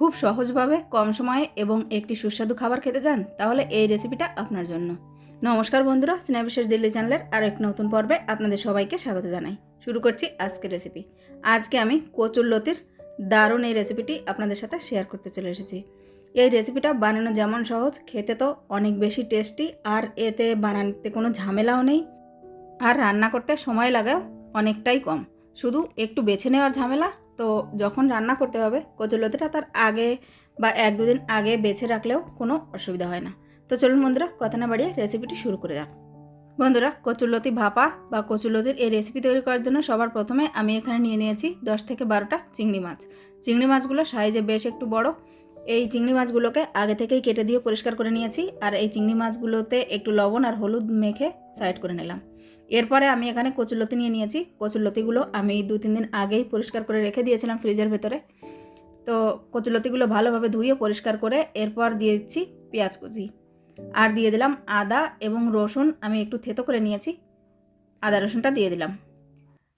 খুব সহজভাবে, কম সময়ে এবং একটি সুস্বাদু খাবার খেতে চান, তাহলে এই রেসিপিটা আপনার জন্য। নমস্কার বন্ধুরা স্নেহবিশেষ দিল্লি চ্যানেলের আর এক নতুন পর্বে আপনাদের সবাইকে স্বাগত জানাই। শুরু করছি আজকের রেসিপি। আজকে আমি কচুর লতির দারুণ এই রেসিপিটি আপনাদের সাথে শেয়ার করতে চলে এসেছি। এই রেসিপিটা বানানো যেমন সহজ, খেতে তো অনেক বেশি টেস্টি, আর এতে বানাতে কোনো ঝামেলাও নেই। আর রান্না করতে সময় লাগাও অনেকটাই কম। শুধু একটু বেছে নেওয়ার ঝামেলা তো যখন রান্না করতে হবে কচুলতিটা তার আগে বা এক দুদিন আগে বেছে রাখলেও কোনো অসুবিধা হয় না। তো চলুন বন্ধুরা, কথা না বাড়িয়ে রেসিপিটি শুরু করে যাক। বন্ধুরা, কচুরলতি ভাপা বা কচুলতির এই রেসিপি তৈরি করার জন্য সবার প্রথমে আমি এখানে নিয়ে নিয়েছি দশ থেকে বারোটা চিংড়ি মাছ। চিংড়ি মাছগুলো সাইজে বেশ একটু বড়। এই চিংড়ি মাছগুলোকে আগে থেকেই কেটে দিয়ে পরিষ্কার করে নিয়েছি। আর এই চিংড়ি মাছগুলোতে একটু লবণ আর হলুদ মেখে সাইড করে নিলাম। এরপরে আমি এখানে কচুরলতি নিয়ে নিয়েছি। কচুরলতিগুলো আমি দু, তিন দিন আগেই পরিষ্কার করে রেখে দিয়েছিলাম ফ্রিজের ভেতরে। তো কচুরলতিগুলো ভালোভাবে ধুয়ে পরিষ্কার করে এরপর দিয়ে দিচ্ছি পেঁয়াজ কুচি। আর দিয়ে দিলাম আদা এবং রসুন আমি একটু থেতো করে নিয়েছি। আদা রসুনটা দিয়ে দিলাম।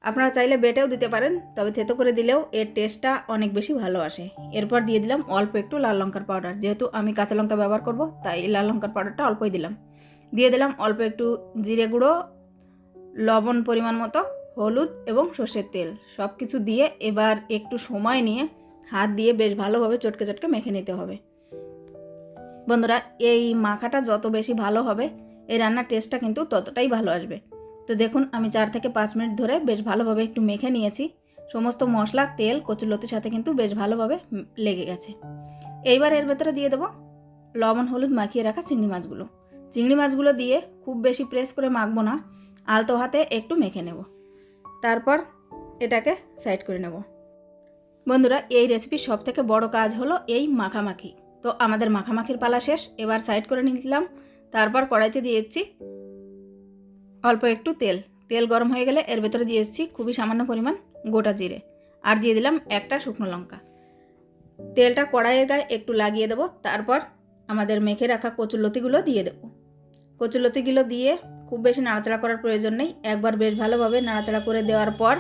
আপনারা চাইলে বেটেও দিতে পারেন, তবে থেতো করে দিলেও এর টেস্টটা অনেক বেশি ভালো আসে। এরপর দিয়ে দিলাম অল্প একটু লাল লঙ্কার পাউডার যেহেতু আমি কাঁচা লঙ্কা ব্যবহার করব, তাই লাল লঙ্কার পাউডারটা অল্পই দিলাম। দিয়ে দিলাম অল্প একটু জিরে গুঁড়ো, লবণ পরিমাণ মতো, হলুদ এবং সর্ষের তেল। সব কিছু দিয়ে এবার একটু সময় নিয়ে হাত দিয়ে বেশ ভালোভাবে চটকে চটকে মেখে নিতে হবে। বন্ধুরা, এই মাখাটা যত বেশি ভালো হবে, এই রান্নার টেস্টটা কিন্তু ততটাই ভালো আসবে। তো দেখুন, আমি চার থেকে পাঁচ মিনিট ধরে বেশ ভালোভাবে একটু মেখে নিয়েছি। সমস্ত মশলা, তেল কচুলতির সাথে কিন্তু বেশ ভালোভাবে লেগে গেছে। এইবার এর ভেতরে দিয়ে দেবো লবণ, হলুদ মাখিয়ে রাখা চিংড়ি মাছগুলো। চিংড়ি মাছগুলো দিয়ে খুব বেশি প্রেস করে মাখবো না, আলতো হাতে একটু মেখে নেব। তারপর এটাকে সাইড করে নেব। বন্ধুরা, এই রেসিপির সব থেকে বড় কাজ হলো এই মাখামাখি। তো আমাদের মাখামাখির পালা শেষ, এবার সাইড করে নিলাম। তারপর কড়াইতে দিয়েছি অল্প একটু তেল। তেল গরম হয়ে গেলে এর ভেতরে দিয়ে এসেছি খুবই সামান্য পরিমাণ গোটা জিরে। আর দিয়ে দিলাম একটা শুকনো লঙ্কা। তেলটা কড়াইয়ের গায়ে একটু লাগিয়ে দেবো, তারপর আমাদের মেখে রাখা কচুরলতিগুলো দিয়ে দেবো। কচুরলতিগুলো দিয়ে খুব বেশি নাড়াচাড়া করার প্রয়োজন নেই। একবার বেশ ভালোভাবে নাড়াচাড়া করে দেওয়ার পর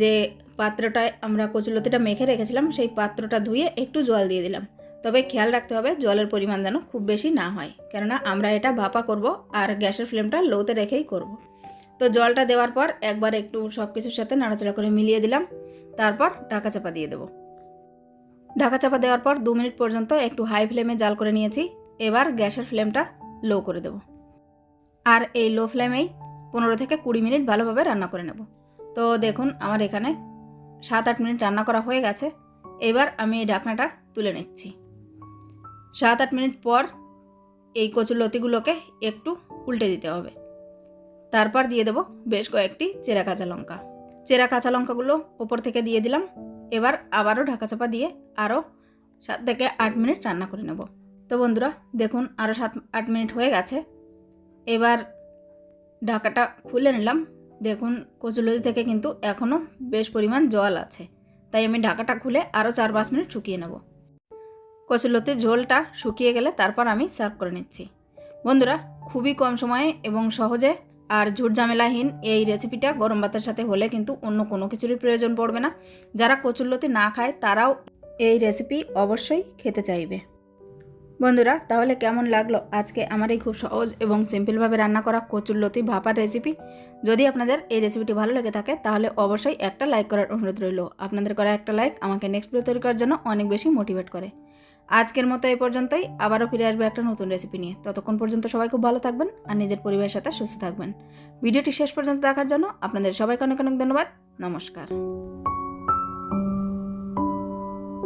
যে পাত্রটায় আমরা কচুলতিটা মেখে রেখেছিলাম, সেই পাত্রটা ধুয়ে একটু জল দিয়ে দিলাম। তবে খেয়াল রাখতে হবে জলের পরিমাণ যেন খুব বেশি না হয়। কেননা আমরা এটা ভাপা করব আর গ্যাসের ফ্লেমটা লোতে রেখেই করব। তো জলটা দেওয়ার পর একবার একটু সব কিছুর সাথে নাড়াচাড়া করে মিলিয়ে দিলাম। তারপর ঢাকা চাপা দিয়ে দেবো। ঢাকা চাপা দেওয়ার পর দু মিনিট পর্যন্ত একটু হাই ফ্লেমে জাল করে নিয়েছি। এবার গ্যাসের ফ্লেমটা লো করে দেবো। আর এই লো ফ্লেমেই পনেরো থেকে কুড়ি মিনিট ভালোভাবে রান্না করে নেব। তো দেখুন আমার এখানে সাত আট মিনিট রান্না করা হয়ে গেছে। এবার আমি এই ঢাকনাটা তুলে নিচ্ছি। সাত আট মিনিট পর এই কচুর লতিগুলোকে একটু উল্টে দিতে হবে। তারপর দিয়ে দেবো বেশ কয়েকটি চেরা কাঁচা লঙ্কা। চেরা কাঁচা লঙ্কাগুলো ওপর থেকে দিয়ে দিলাম। এবার আবারও ঢাকা চাপা দিয়ে আরও সাত থেকে আট মিনিট রান্না করে নেব। তো বন্ধুরা, দেখুন আরও সাত, আট মিনিট হয়ে গেছে। এবার ঢাকাটা খুলে নিলাম। দেখুন কচুলতি থেকে কিন্তু এখনও বেশ পরিমাণ জল আছে। তাই আমি ঢাকাটা খুলে আরও চার পাঁচ মিনিট শুকিয়ে নেব। কচুলতির ঝোলটা শুকিয়ে গেলে তারপর আমি সার্ভ করে নিচ্ছি। বন্ধুরা, খুবই কম সময়ে এবং সহজে আর ঝামেলাহীন এই রেসিপিটা গরম ভাতের সাথে হলে কিন্তু অন্য কোনো কিছুরই প্রয়োজন পড়বে না। যারা কচুরলতি না খায়, তারাও এই রেসিপি অবশ্যই খেতে চাইবে। বন্ধুরা, তাহলে কেমন লাগল আজকে আমার এই খুব সহজ এবং সিম্পলভাবে রান্না করা কচুরলতি ভাপার রেসিপি? যদি আপনাদের এই রেসিপিটি ভালো লেগে থাকে, তাহলে অবশ্যই একটা লাইক করার অনুরোধ রইল। আপনাদের করা একটা লাইক আমাকে নেক্সট ভিডিও তৈরি করার জন্য অনেক বেশি মোটিভেট করে। আজকের মতো এই পর্যন্তই। আবারও ফিরে আসবে একটা নতুন রেসিপি নিয়ে। ততক্ষণ পর্যন্ত সবাই খুব ভালো থাকবেন আর নিজের পরিবারের সাথে সুস্থ থাকবেন। ভিডিওটি শেষ পর্যন্ত দেখার জন্য আপনাদের সবাইকে অনেক অনেক ধন্যবাদ। নমস্কার।